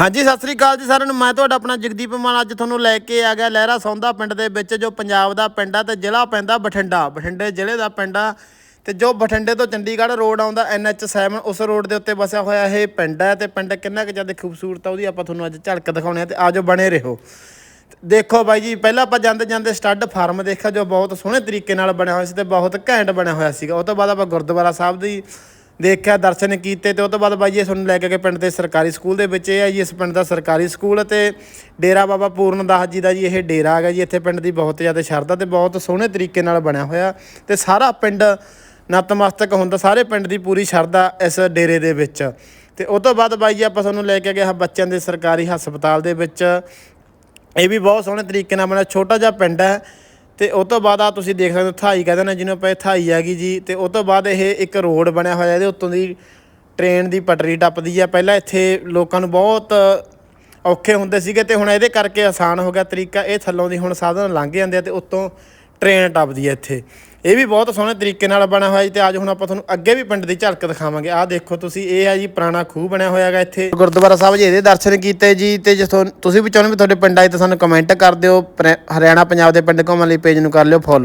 ਹਾਂਜੀ, ਸਤਿ ਸ੍ਰੀ ਅਕਾਲ ਜੀ ਸਾਰਿਆਂ ਨੂੰ। ਮੈਂ ਤੁਹਾਡਾ ਆਪਣਾ ਜਗਦੀਪ ਮਾਨ। ਅੱਜ ਤੁਹਾਨੂੰ ਲੈ ਕੇ ਆ ਗਿਆ ਲਹਿਰਾ ਸੌਂਦਾ ਪਿੰਡ ਦੇ ਵਿੱਚ, ਜੋ ਪੰਜਾਬ ਦਾ ਪਿੰਡ ਆ ਤੇ ਜ਼ਿਲ੍ਹਾ ਪੈਂਦਾ ਬਠਿੰਡਾ। ਬਠਿੰਡੇ ਜ਼ਿਲ੍ਹੇ ਦਾ ਪਿੰਡ ਆ ਤੇ ਜੋ ਬਠਿੰਡੇ ਤੋਂ ਚੰਡੀਗੜ੍ਹ ਰੋਡ ਆਉਂਦਾ NH7 ਉਸ ਰੋਡ ਦੇ ਉੱਤੇ ਵਸਿਆ ਹੋਇਆ ਇਹ ਪਿੰਡ ਹੈ ਤੇ ਪਿੰਡ ਕਿੰਨਾ ਕੁ ਜ਼ਿਆਦਾ ਖੂਬਸੂਰਤ ਆ, ਉਹਦੀ ਆਪਾਂ ਤੁਹਾਨੂੰ ਅੱਜ ਝਲਕ ਦਿਖਾਉਣੇ ਆ ਤੇ ਆਜੋ ਬਣੇ ਰਹੋ। ਦੇਖੋ ਬਾਈ ਜੀ, ਪਹਿਲਾਂ ਆਪਾਂ ਜਾਂਦੇ ਜਾਂਦੇ ਸਟੱਡ ਫਾਰਮ ਦੇਖਿਆ, ਜੋ ਬਹੁਤ ਸੋਹਣੇ ਤਰੀਕੇ ਨਾਲ ਬਣਿਆ ਹੋਇਆ ਸੀ ਤੇ ਬਹੁਤ ਘੈਂਟ ਬਣਿਆ ਹੋਇਆ ਸੀਗਾ। ਉਹ ਤੋਂ ਬਾਅਦ ਆਪਾਂ ਗੁਰਦੁਆਰਾ ਸਾਹਿਬ ਦੀ ਦੇਖਿਆ, ਦਰਸ਼ਨ ਕੀਤੇ ਤੇ ਉਹ ਤੋਂ ਬਾਅਦ ਬਾਈ ਜੀ ਇਹ ਤੁਹਾਨੂੰ ਲੈ ਕੇ ਗਏ ਪਿੰਡ ਦੇ ਸਰਕਾਰੀ ਸਕੂਲ ਦੇ ਵਿੱਚ। ਇਹ ਹੈ ਜੀ ਇਸ ਪਿੰਡ ਦਾ ਸਰਕਾਰੀ ਸਕੂਲ ਤੇ ਡੇਰਾ ਬਾਬਾ ਪੂਰਨ ਦਾਸ ਜੀ ਦਾ ਜੀ ਇਹ ਡੇਰਾ ਹੈਗਾ ਜੀ। ਇੱਥੇ ਪਿੰਡ ਦੀ ਬਹੁਤ ਜ਼ਿਆਦਾ ਸ਼ਰਧਾ ਤੇ ਬਹੁਤ ਸੋਹਣੇ ਤਰੀਕੇ ਨਾਲ ਬਣਿਆ ਹੋਇਆ ਤੇ ਸਾਰਾ ਪਿੰਡ ਨਤਮਸਤਕ ਹੁੰਦਾ, ਸਾਰੇ ਪਿੰਡ ਦੀ ਪੂਰੀ ਸ਼ਰਧਾ ਇਸ ਡੇਰੇ ਦੇ ਵਿੱਚ। ਤੇ ਉਹ ਤੋਂ ਬਾਅਦ ਬਾਈ ਜੀ ਆਪਾਂ ਤੁਹਾਨੂੰ ਲੈ ਕੇ ਗਏ ਹਾਂ ਬੱਚਿਆਂ ਦੇ ਸਰਕਾਰੀ ਹਸਪਤਾਲ ਦੇ ਵਿੱਚ। ਇਹ ਵੀ ਬਹੁਤ ਸੋਹਣੇ ਤਰੀਕੇ ਨਾਲ ਬਣਿਆ, ਛੋਟਾ ਜਿਹਾ ਪਿੰਡ ਹੈ। ਤੇ ਉਸ ਤੋਂ ਬਾਅਦ ਆ ਤੁਸੀਂ ਦੇਖ ਸਕਦੇ ਹੋ ਥਾਈ ਕਹਿੰਦੇ ਨੇ ਜਿਹਨੂੰ ਆਪਾਂ ਥਾਈ ਹੈਗੀ ਜੀ, ਤੇ ਉਸ ਤੋਂ ਬਾਅਦ ਇਹ ਇੱਕ ਰੋਡ ਬਣਿਆ ਹੋਇਆ ਇਹਦੇ ਉੱਤੋਂ ਦੀ ਟ੍ਰੇਨ ਦੀ ਪਟੜੀ ਟੱਪਦੀ ਆ। ਪਹਿਲਾਂ ਇੱਥੇ ਲੋਕਾਂ ਨੂੰ ਬਹੁਤ ਔਖੇ ਹੁੰਦੇ ਸੀਗੇ ਤੇ ਹੁਣ ਇਹਦੇ ਕਰਕੇ ਆਸਾਨ ਹੋ ਗਿਆ ਤਰੀਕਾ। ਇਹ ਥੱਲੋਂ ਦੀ ਹੁਣ ਸਾਧਨ ਲੰਘ ਜਾਂਦੇ ਆ ਤੇ ਉੱਤੋਂ ਟ੍ਰੇਨ ਟੱਪਦੀ ਹੈ ਇੱਥੇ। ਇਹ ਵੀ ਬਹੁਤ ਸੋਹਣੇ ਤਰੀਕੇ ਨਾਲ ਬਣਿਆ ਹੋਇਆ ਜੀ ਤੇ ਅੱਜ ਹੁਣ ਆਪਾਂ ਤੁਹਾਨੂੰ ਅੱਗੇ ਵੀ ਪਿੰਡ ਦੀ ਝਲਕ ਦਿਖਾਵਾਂਗੇ। ਆਹ ਦੇਖੋ ਤੁਸੀਂ, ਇਹ ਆ ਜੀ ਪੁਰਾਣਾ ਖੂਹ ਬਣਿਆ ਹੋਇਆ ਇੱਥੇ। ਗੁਰਦੁਆਰਾ ਸਾਹਿਬ ਜੀ, ਇਹਦੇ ਦਰਸ਼ਨ ਕੀਤੇ ਜੀ ਤੇ ਜੇ ਤੁਸੀਂ ਵੀ ਚਾਹੁੰਦੇ ਵੀ ਤੁਹਾਡੇ ਪਿੰਡ ਆਏ ਤਾਂ ਸਾਨੂੰ ਕਮੈਂਟ ਕਰ ਦਿਓ। ਪਰ- ਹਰਿਆਣਾ ਪੰਜਾਬ ਦੇ ਪਿੰਡ ਘੁੰਮਣ ਲਈ ਪੇਜ ਨੂੰ ਕਰ ਲਿਓ ਫੋਲੋ